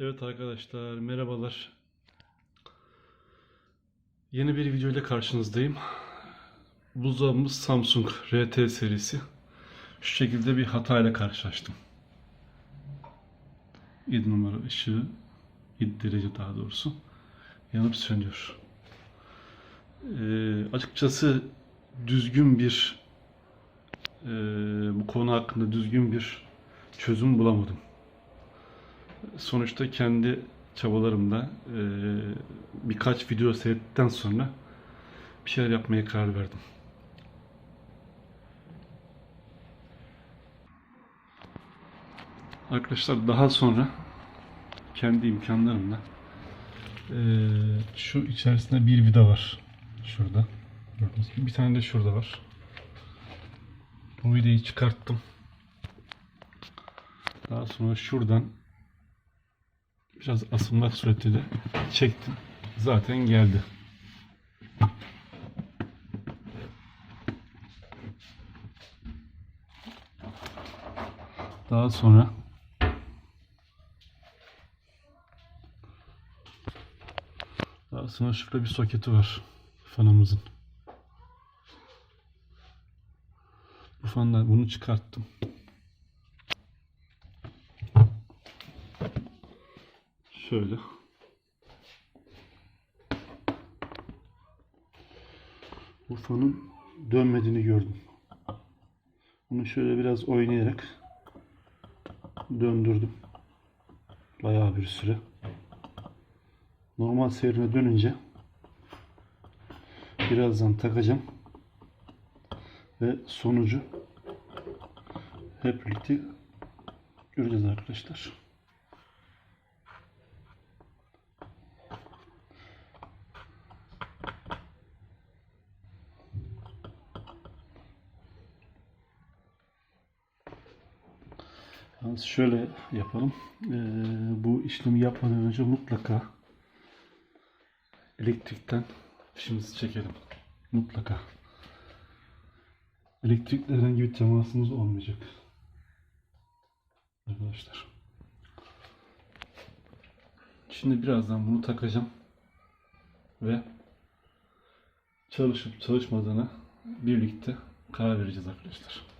Evet arkadaşlar merhabalar. Yeni bir video ile karşınızdayım. Buzdolabımız Samsung RT serisi. Şu şekilde bir hatayla karşılaştım. 7 numara ışığı 7 derece daha doğrusu yanıp sönüyor. Ee, açıkçası düzgün bir e, bu konu hakkında düzgün bir çözüm bulamadım sonuçta kendi çabalarımla e, birkaç video seyrettikten sonra bir şeyler yapmaya karar verdim. Arkadaşlar daha sonra kendi imkanlarımla e, şu içerisinde bir vida var. Şurada. Gördüğünüz gibi. Bir tane de şurada var. Bu vidayı çıkarttım. Daha sonra şuradan biraz asılmak suretiyle çektim. Zaten geldi. Daha sonra daha sonra şurada bir soketi var fanımızın. Bu fandan bunu çıkarttım. Şöyle. Bu fanın dönmediğini gördüm. Bunu şöyle biraz oynayarak döndürdüm. Bayağı bir süre. Normal seyrine dönünce birazdan takacağım. Ve sonucu hep birlikte göreceğiz arkadaşlar. Yalnız şöyle yapalım. Ee, bu işlemi yapmadan önce mutlaka elektrikten fişimizi çekelim. Mutlaka. Elektrikle herhangi bir temasımız olmayacak. Arkadaşlar. Şimdi birazdan bunu takacağım. Ve çalışıp çalışmadığına birlikte karar vereceğiz arkadaşlar.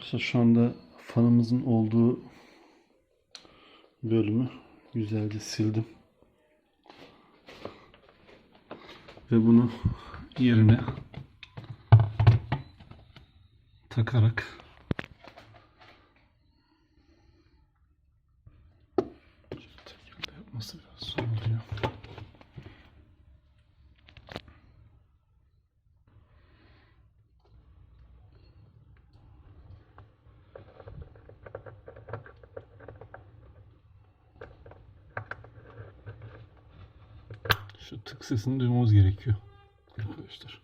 Arkadaşlar şu anda fanımızın olduğu bölümü güzelce sildim. Ve bunu yerine takarak yapması Şu tık sesini duymamız gerekiyor. Arkadaşlar.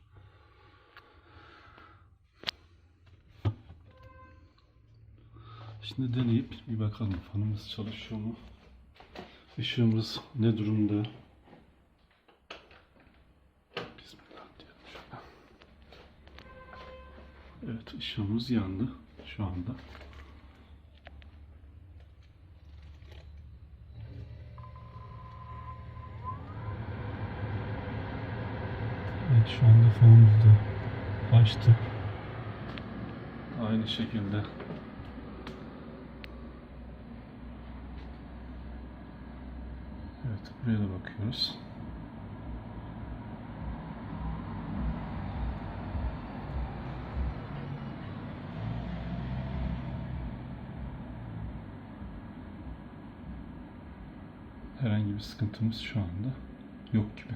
Şimdi deneyip bir bakalım fanımız çalışıyor mu? Işığımız ne durumda? Bismillah diyelim şöyle. Evet ışığımız yandı şu anda. Evet şu anda fanımızı da açtık. Aynı şekilde Evet buraya da bakıyoruz. Herhangi bir sıkıntımız şu anda yok gibi.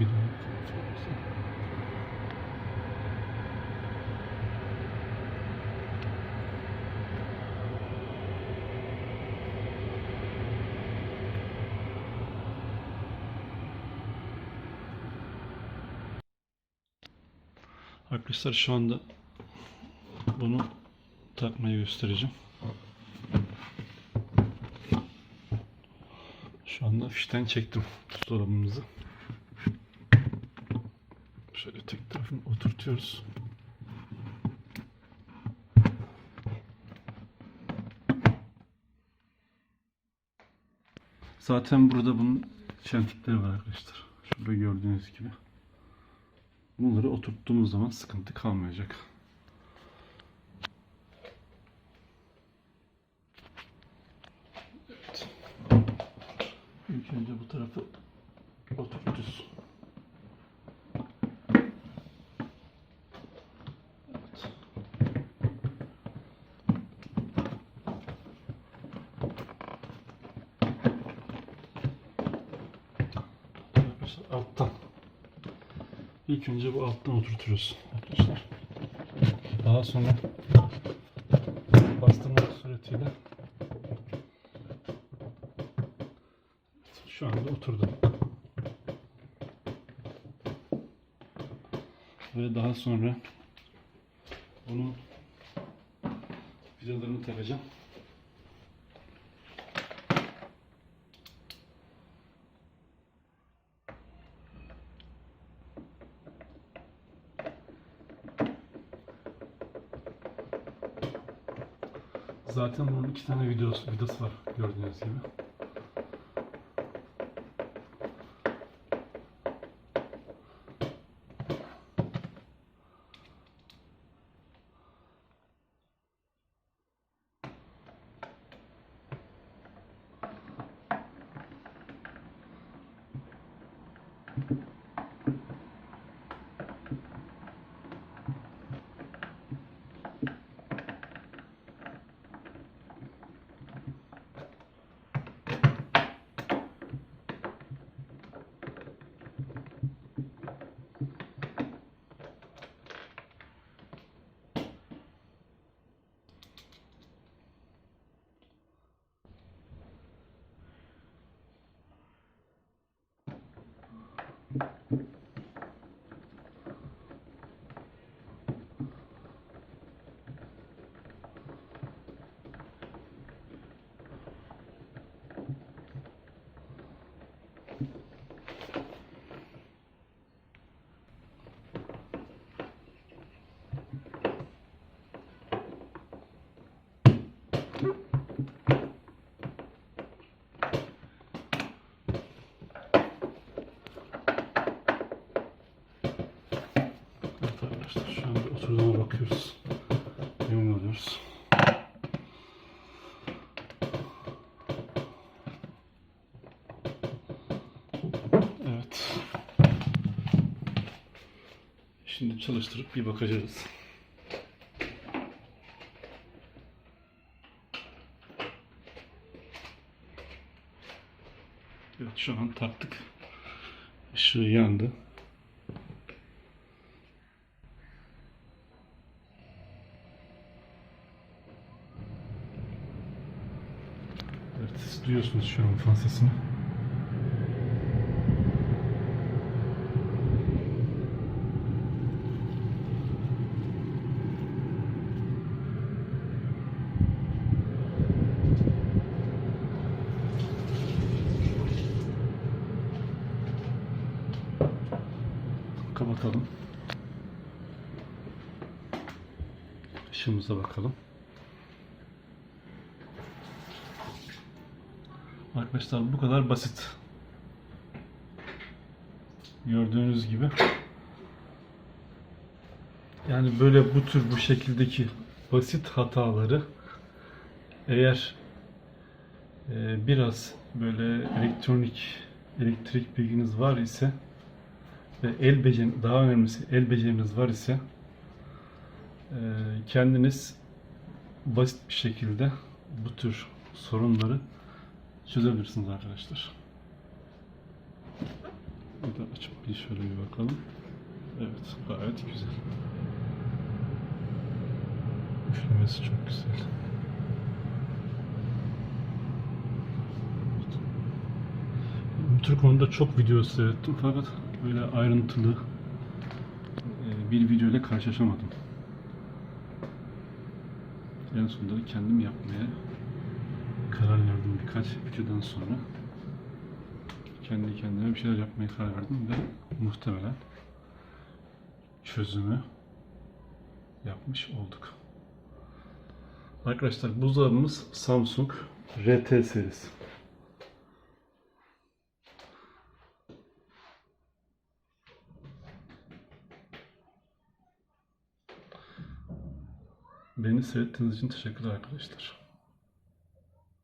Bir daha. Arkadaşlar şu anda bunu takmayı göstereceğim. Şu anda fişten çektim buzdolabımızı. Şöyle tek tarafını oturtuyoruz. Zaten burada bunun çentikleri var arkadaşlar. Şurada gördüğünüz gibi. Bunları oturttuğumuz zaman sıkıntı kalmayacak. Evet. İlk önce bu tarafı oturtacağız. Evet. Arkadaşlar alttan. İlk önce bu alttan oturtuyoruz arkadaşlar. Daha sonra bastırmak suretiyle şu anda oturdu. Ve daha sonra onun vidalarını takacağım. Zaten bunun iki tane videosu, vidası var gördüğünüz gibi. Evet arkadaşlar şu anda oturduğuna bakıyoruz. Memnun oluyoruz. Evet. Şimdi çalıştırıp bir bakacağız. Evet şu an taktık. Işığı yandı. Evet siz duyuyorsunuz şu an fan sesini. Kapatalım. Işığımıza bakalım. Arkadaşlar bu kadar basit. Gördüğünüz gibi. Yani böyle bu tür bu şekildeki basit hataları eğer e, biraz böyle elektronik elektrik bilginiz var ise ve el beceri daha önemlisi el beceriniz var ise e, kendiniz basit bir şekilde bu tür sorunları çözebilirsiniz arkadaşlar. Bir de açıp bir şöyle bir bakalım. Evet gayet güzel. Üflemesi çok güzel. Bu tür konuda çok video seyrettim fakat böyle ayrıntılı e, bir video ile karşılaşamadım. En sonunda da kendim yapmaya karar verdim birkaç videodan sonra. Kendi kendime bir şeyler yapmaya karar verdim ve muhtemelen çözümü yapmış olduk. Arkadaşlar buzdolabımız Samsung RT serisi. Beni seyrettiğiniz için teşekkürler arkadaşlar.